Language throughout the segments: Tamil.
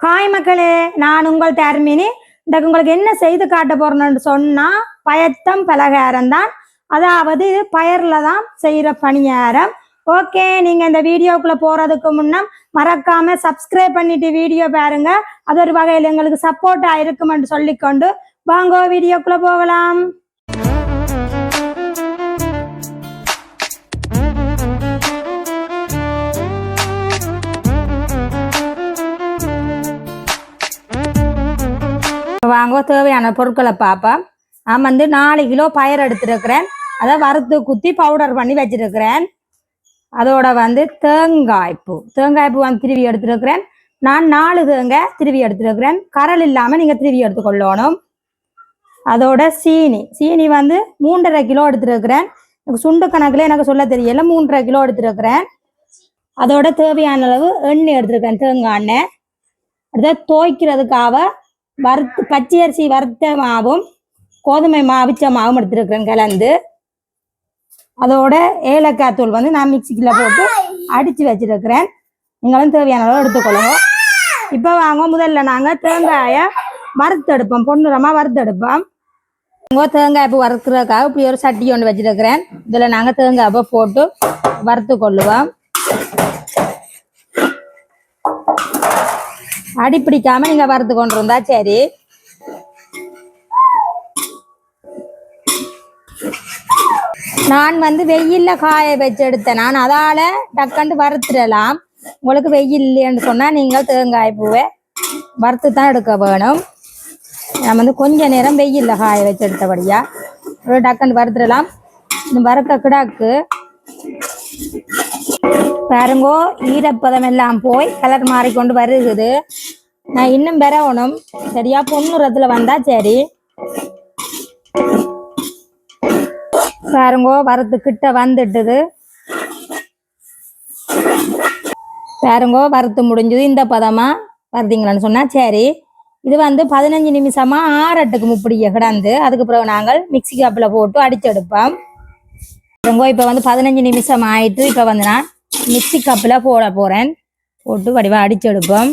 ஹாய் மக்களே நான் உங்கள் தர்மினி. இன்றைக்கு உங்களுக்கு என்ன செய்து காட்ட போறேன்னு சொன்னா பயத்தம் பலகாரம் தான் அதாவது இது பயர்ல தான் செய்யற பணியாரம் ஓகே நீங்க இந்த வீடியோக்குள்ள போறதுக்கு முன்னே மறக்காம சப்ஸ்கிரைப் பண்ணிட்டு வீடியோ பாருங்க. அது ஒரு வகையில் எங்களுக்கு சப்போர்ட்டா இருக்குமென்று சொல்லிக்கொண்டு வாங்க வீடியோக்குள்ள போகலாம். வாங்க தேவையான பொருட்களை பார்ப்போம் நான் வந்து நாலு கிலோ பயர் எடுத்துருக்கிறேன். அதை வறுத்து குத்தி பவுடர் பண்ணி வச்சிருக்கிறேன். அதோட வந்து தேங்காய் பூ. தேங்காய் பூ வந்து திருவி எடுத்துருக்கிறேன். நான் நாலு தேங்காய் திருவி எடுத்துருக்கிறேன். கரல் இல்லாமல் நீங்கள் திருவி எடுத்துக்கொள்ளணும். அதோட சீனி. சீனி வந்து மூன்றரை கிலோ எடுத்துருக்கிறேன். எனக்கு சுண்டு கணக்கில் எனக்கு சொல்ல தெரியல. மூன்றரை கிலோ எடுத்துருக்கிறேன். அதோட தேவையான அளவு எண்ணெய் எடுத்துருக்கேன். தேங்காய் எண்ணெய். அடுத்த துவைக்கிறதுக்காக வறுத்து பச்சை அரிசி வறுத்த மாவும் கோதுமை மா அவிச்ச மாவும் எடுத்துருக்கேன் கலந்து. அதோட ஏலக்காய் தூள் வந்து நான் மிக்சிக்கில் போட்டு அடித்து வச்சிருக்கிறேன். நீங்களும் தேவையான அளவு எடுத்துக்கொள்ளுங்க. இப்போ வாங்க முதல்ல நாங்கள் தேங்காயை வறுத்தெடுப்போம். பொன்னிறமாக வறுத்தெடுப்போம். இங்கே தேங்காய் பூ வறுக்கிறதுக்காக இப்படி ஒரு சட்டி ஒன்று வச்சிருக்கிறேன். இதில் நாங்கள் தேங்காய் பூ போட்டு வறுத்து கொள்ளுவோம் அடி பிடிக்காம நீங்க வறுத்து கொண்டு இருந்தா சரி. நான் வந்து வெயில்ல காய வச்சு எடுத்தேன் நான் அதால டக்கண்டு வறுத்துடலாம். உங்களுக்கு வெயில் இல்லைன்னு சொன்னா நீங்கள் தேங்காய் பூவை வறுத்து தான் எடுக்க வேணும். நான் வந்து கொஞ்ச நேரம் வெயில்ல காய வச்சு எடுத்தபடியா ஒரு டக்கண்டு வறுத்துடலாம். வறுக்க கிடாக்கு பாருங்கோ ஈரப்பதம் எல்லாம் போய் கலர் மாறிக்கொண்டு வருகுது. நான் இன்னும் பெறணும் சரியா பொண்ணுறத்துல வந்தா சரி. பாருங்கோ வரத்து கிட்ட வந்துட்டுது. பாருங்கோ வறுத்து முடிஞ்சது. இந்த பதமா வருதீங்களான்னு சொன்னா சரி. இது வந்து பதினஞ்சு நிமிஷமா ஆறட்டுக்கு முப்படிய கிடந்து. அதுக்கு பிறகு நாங்கள் மிக்சி கப்பில் போட்டு அடிச்செடுப்போம். பாருங்கோ இப்போ வந்து பதினஞ்சு நிமிஷம் ஆயிட்டு இப்போ வந்து நான் மிக்சி கப்பில் போட போகிறேன் போட்டு வடிவாக அடிச்செடுப்போம்.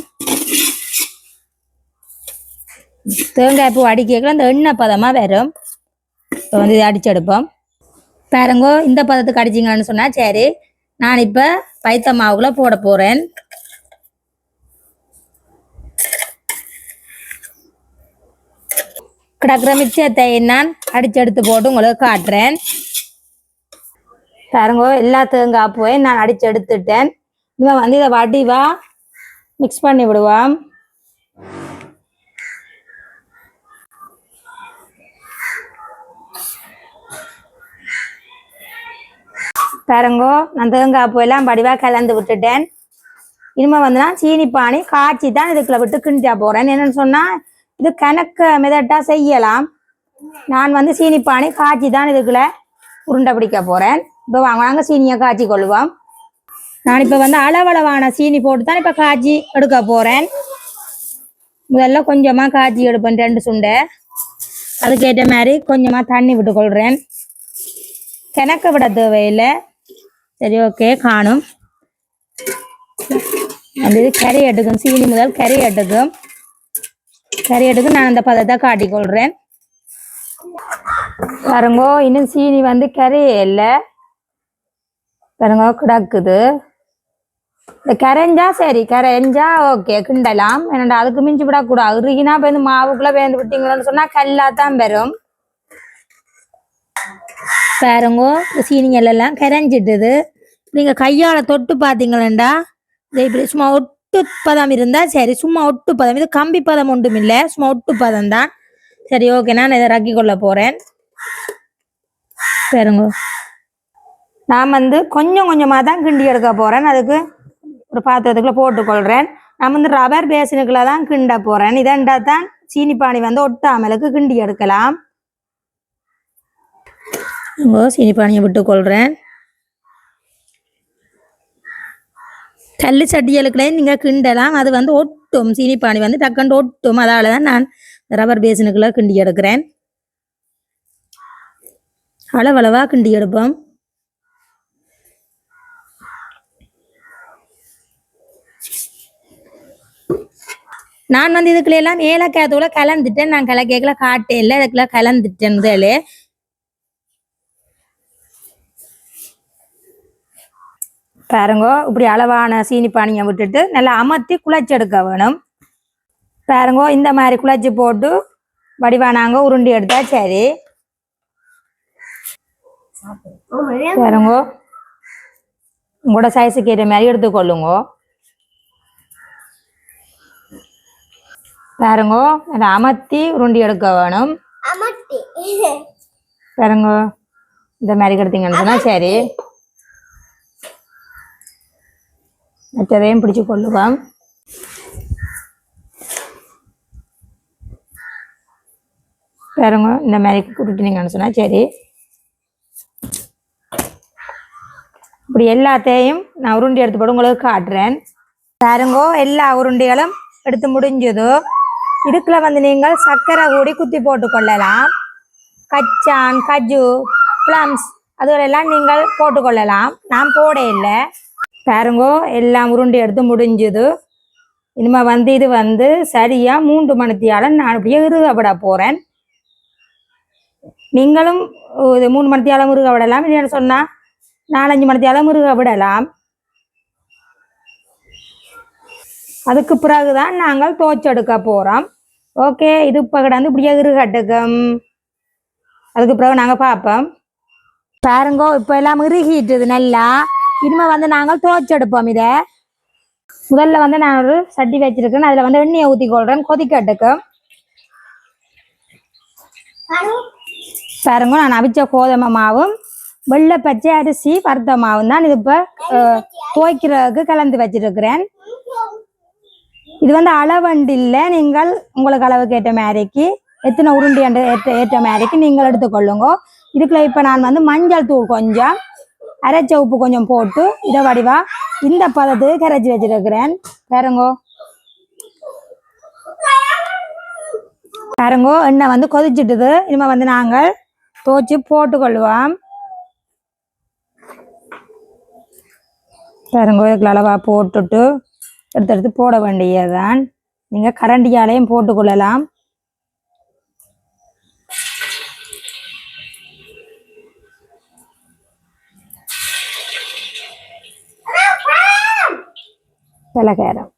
தேங்காய் பூ அடிக்கல அந்த எண்ணெய் பதமாக வரும். இப்போ வந்து இதை அடிச்செடுப்போம். பாருங்கோ இந்த பதத்துக்கு அடிச்சிங்கன்னு சொன்னால் சரி நான் இப்போ பைத்த மாவுக்குள்ள போட போகிறேன் கிடக்கிற மிச்சத்தை நான் அடிச்செடுத்து போட்டு உங்களுக்கு காட்டுறேன். பாருங்க எல்லா தேங்காய் போய் நான் அடிச்சு எடுத்துட்டேன். இவன் வந்து இதை வடிவா மிக்ஸ் பண்ணி விடுவான் பாருங்கோ நான் தேங்காய் போயெல்லாம் எல்லாம் வடிவா கலந்து விட்டுட்டேன். இனிமே வந்து நான் சீனி பானி காய்ச்சி தான் இதுக்குள்ள விட்டு கிண்டியா போறேன். என்னன்னு சொன்னா இது கணக்கு மிதட்டா செய்யலாம். நான் வந்து சீனி பானி காய்ச்சி தான் இதுக்குள்ள உருண்டை பிடிக்க போறேன். இப்போ வாங்க வாங்க சீனியை காய்ச்சி கொள்ளுவோம் நான் இப்போ வந்து அளவளவான சீனி போட்டு தான் இப்போ காய்ச்சி எடுக்க போறேன். முதல்ல கொஞ்சமா காய்ச்சி எடுப்பேன் ரெண்டு சுண்டை. அதுக்கேற்ற மாதிரி கொஞ்சமா தண்ணி விட்டு கொள்றேன். கிணக்க விட தேவையில்லை. சரி ஓகே காணும். அந்த இது கறி எடுக்கும் சீனி முதல் கறி எடுக்கும். கறி எடுக்கும் நான் அந்த பதத்தை காட்டிக்கொள்றேன் பாருங்கோ இன்னும் சீனி வந்து கரையே இல்லை. பாருங்க கிடக்குது. இந்த கரைஞ்சா சரி கரைஞ்சா ஓகே கிண்டலாம். என்னடா அதுக்கு மிஞ்சி விடக்கூடாது. இறுகினா பேருந்து மாவுக்குள்ள பேந்து விட்டீங்களோன்னு சொன்னா கல்லா தான் பெறும் பாருங்க இந்த சீனிகள் எல்லாம் கரைஞ்சிட்டுது. நீங்க கையால தொட்டு பார்த்தீங்களேண்டா. இப்படி சும்மா ஒட்டு பதம் இருந்தா சரி சும்மா ஒட்டு பதம். இது கம்பி பதம் ஒன்றும் இல்லை சும்மா ஒட்டு பதம் தான். சரி ஓகே நான் இதை ரக்கி கொள்ள போறேன். பாருங்க. நான் வந்து கொஞ்சம் கொஞ்சமாக தான் கிண்டி எடுக்க போகிறேன் அதுக்கு ஒரு பாத்திரத்துக்குள்ளே போட்டுக்கொள்கிறேன் நான் வந்து ரப்பர் பேசினுக்குள்ளே தான் கிண்ட போகிறேன் இதெண்டா தான் சீனி பானி வந்து ஒட்டாமலுக்கு கிண்டி எடுக்கலாம். ஓ சீனி பானியை விட்டுக்கொள்கிறேன் கல் சட்டியலுக்குள்ளே நீங்கள் கிண்டலாம். அது வந்து ஒட்டும். சீனி பானி வந்து டக்குன்னு ஒட்டும். அதால தான் நான் ரப்பர் பேசினுக்குள்ளே கிண்டி எடுக்கிறேன். அளவளவாக கிண்டி எடுப்போம். நான் வந்து இதுக்குள்ள எல்லாம் ஏலக்காய் கலந்துட்டேன். நான் கலக்கேக்கல காட்டே இல்லை. இதுக்குள்ள கலந்துட்டேன் முதலே. பாருங்க இப்படி அளவான சீனி பானியை விட்டுட்டு நல்லா அமர்த்தி குழச்செடுக்க வேணும். பாருங்க இந்த மாதிரி குழச்சி போட்டு வடிவானாங்க உருண்டி எடுத்தா சரி. பாருங்க உங்களோட சைஸுக்கு ஏற்ற மாதிரி எடுத்துக்கொள்ளுங்க. பாருங்க நல்லா அமர்த்தி உருண்டி எடுக்க வேணும். பாருங்க இந்த மாதிரி எடுத்தீங்கன்னு சொன்னா சரி. மற்றதையும் பிடிச்சு கொள்ளுவோம். பாருங்க இந்த மாதிரி குருட்டினீங்கன்னு சொன்னா சரி. இப்படி எல்லாத்தையும் நான் உருண்டை எடுத்து போட்டு உங்களுக்கு காட்டுறேன். பாருங்கோ எல்லா உருண்டைகளும் எடுத்து முடிஞ்சது. இதுக்குள்ள வந்து நீங்கள் சர்க்கரை கூடி குத்தி போட்டு கொள்ளலாம். கச்சான் கஜு ப்ளம்ஸ் அதுகளெல்லாம் நீங்கள் போட்டுக்கொள்ளலாம் நான் போட இல்லை. பாருங்கோ எல்லாம் உருண்டி எடுத்து முடிஞ்சுது. இனிமே வந்து இது வந்து சரியாக மூன்று மணித்தியால நான் அப்படியே இறுக போகிறேன் நீங்களும் இது மூணு மணித்தியாலம் முருக விடலாம். இல்லைன்னு சொன்னால் நாலஞ்சு மணித்தியாலம் முருக விடலாம். அதுக்கு பிறகுதான் நாங்கள் தோச்செடுக்க போகிறோம் ஓகே இது இப்போ கிடந்து இப்படியே இறுகட்டுக்கும் அதுக்கு பிறகு நாங்கள் பார்ப்போம். பாருங்கோ இப்போ எல்லாம் இறுகிட்டுது நல்லா. இனிமே வந்து நாங்கள் துவைச்செடுப்போம் இதை. முதல்ல வந்து நான் ஒரு சட்டி வச்சிருக்கேன். அதில் வந்து எண்ணெயை ஊற்றி கொள்றேன். கொதிக்கட்டுக்கும் பாருங்க நான் அவிச்ச கோதுமை மாவும் வெள்ளை பச்சை அரிசி வறுத்த மாவும் தான் இது இப்போ துவைக்கிறதுக்கு கலந்து வச்சிருக்கிறேன். இது வந்து அளவண்டு இல்லை நீங்கள் உங்களுக்கு அளவுக்கு ஏற்ற மாதிரிக்கு எத்தனை உருண்டி என்ற ஏற்ற ஏற்ற மாதிரிக்கு நீங்கள் எடுத்துக்கொள்ளுங்க. இதுக்குள்ள இப்போ நான் வந்து மஞ்சள் தூள் கொஞ்சம் அரைச்ச உப்பு கொஞ்சம் போட்டு இதை வடிவா இந்த பதத்துக்கு கரைச்சி வச்சிருக்கிறேன். பாருங்கோ. பாருங்கோ எண்ணெய் வந்து கொதிச்சிட்டுது. இனிமே வந்து நாங்கள் தோச்சு போட்டுக்கொள்வோம். பாருங்கோ இதுக்குள்ள அளவா போட்டுட்டு எடுத்து எடுத்து போட வேண்டியதுதான். நீங்கள் கரண்டியாலையும் போட்டுக்கொள்ளலாம். பலகாரம்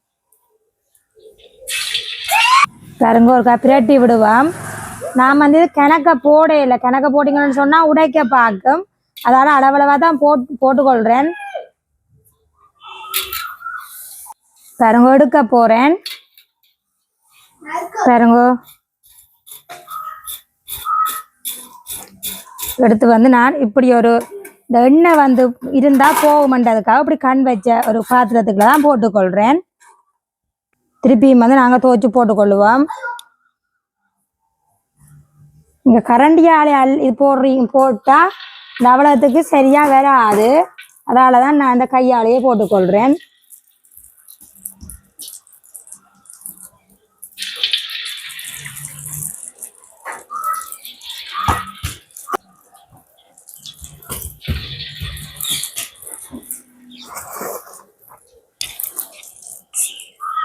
பாருங்க ஒரு பிரட்டி விடுவோம். நான் வந்து கிணக்க போட இல்லை கிணக்க போட்டிங்கன்னு சொன்னால் உடைக்க பார்க்கும். அதால அளவளவாக தான் போட்டு போட்டுக்கொள்கிறேன் பாருங்க எடுக்க போறேன். பாருங்க. எடுத்து வந்து நான் இப்படி ஒரு இந்த எண்ணெய் வந்து இருந்தா போகுமன்றதுக்காக இப்படி கண் வச்ச ஒரு பாத்திரத்துக்குள்ள தான் போட்டுக்கொள்றேன். திருப்பியும் வந்து நாங்கள் துவைச்சு போட்டுக்கொள்ளுவோம். இங்கே கரண்டியாலே அல் இது போடுறீங்க போட்டால் இந்த அவலத்துக்கு சரியாக வராது. அதால தான் நான் இந்த கையாலேயே போட்டுக்கொள்கிறேன்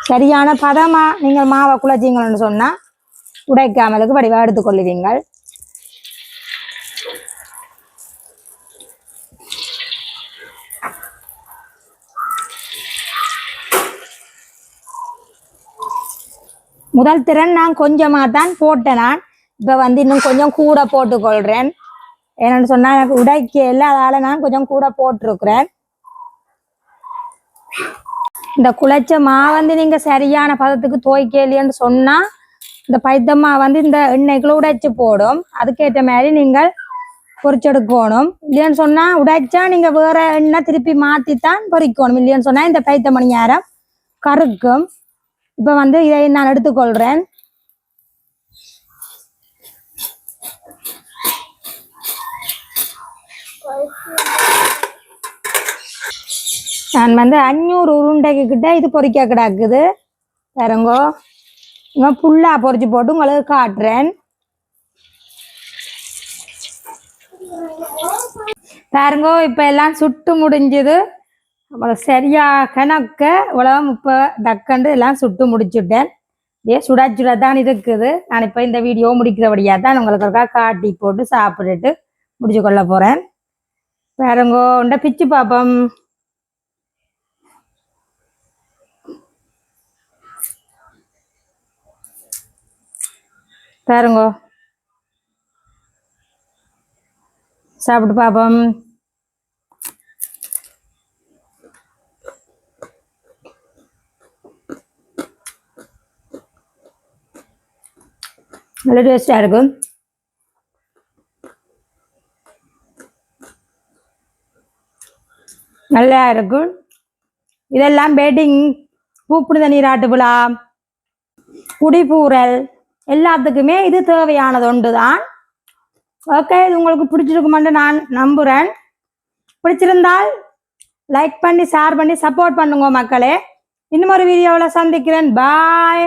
சரியான பதமா நீங்கள் மாவை குழச்சிங்கள்னு சொன்னா உடைக்காமலுக்கு வடிவா எடுத்துக்கொள்ளுவீங்கள் முதல் திறன் நான் கொஞ்சமாக தான் போட்டேன் நான். இப்போ வந்து இன்னும் கொஞ்சம் கூட போட்டுக்கொள்கிறேன் என்னென்னு சொன்னால் எனக்கு உடைக்க இல்லை நான் கொஞ்சம் கூட போட்டிருக்கிறேன். இந்த குழைச்ச மா வந்து நீங்க சரியான பதத்துக்கு துவைக்கலையன்னு சொன்னா இந்த பைத்தம்மா வந்து இந்த எண்ணெய்க்குள்ள உடைச்சு போடும். அதுக்கேற்ற மாதிரி நீங்கள் பொறிச்செடுக்கணும் இல்லைன்னு சொன்னா உடைச்சா நீங்க வேற எண்ணெய் திருப்பி மாத்தித்தான் பொறிக்கணும். இல்லைன்னு சொன்னா இந்த பைத்த மணி நேரம் கருக்கும். இப்ப வந்து இதை நான் எடுத்துக்கொள்றேன். நான் வந்து அஞ்சூறு உருண்டைக்கு கிட்ட இது பொறிக்க கிடக்குது. பாருங்கோ. இவன் புல்லா பொரிச்சு போட்டு உங்களுக்கு காட்டுறேன். பாருங்கோ இப்போ எல்லாம் சுட்டு முடிஞ்சுது. அப்புறம் சரியா கணக்க இவ்வளோ இப்போ டக்கண்டு எல்லாம் சுட்டு முடிச்சுட்டேன். ஏ சுடா சுடா தான் இருக்குது. நான் இப்போ இந்த வீடியோ முடிக்கிறபடியாக தான் உங்களுக்கு ஒருக்கா காட்டி போட்டு சாப்பிட்டுட்டு முடிச்சு கொள்ள போகிறேன் பாருங்கோ உண்ட பிச்சு பாப்பம். பாருங்கோ. சாப்பிட்டு பாப்போம். நல்ல டேஸ்டாக இருக்கும் நல்லா இருக்கும் இதெல்லாம் பேட்டிங் பூப்புடு நீராட்டு விழா குடிபூரல் எல்லாத்துக்குமே இது தேவையானது ஒன்று தான் ஓகே இது உங்களுக்கு பிடிச்சிருக்குமென்று நான் நம்புகிறேன் பிடிச்சிருந்தால் லைக் பண்ணி ஷேர் பண்ணி சப்போர்ட் பண்ணுங்க மக்களே. இன்னும் ஒரு வீடியோவில் சந்திக்கிறேன். பாய்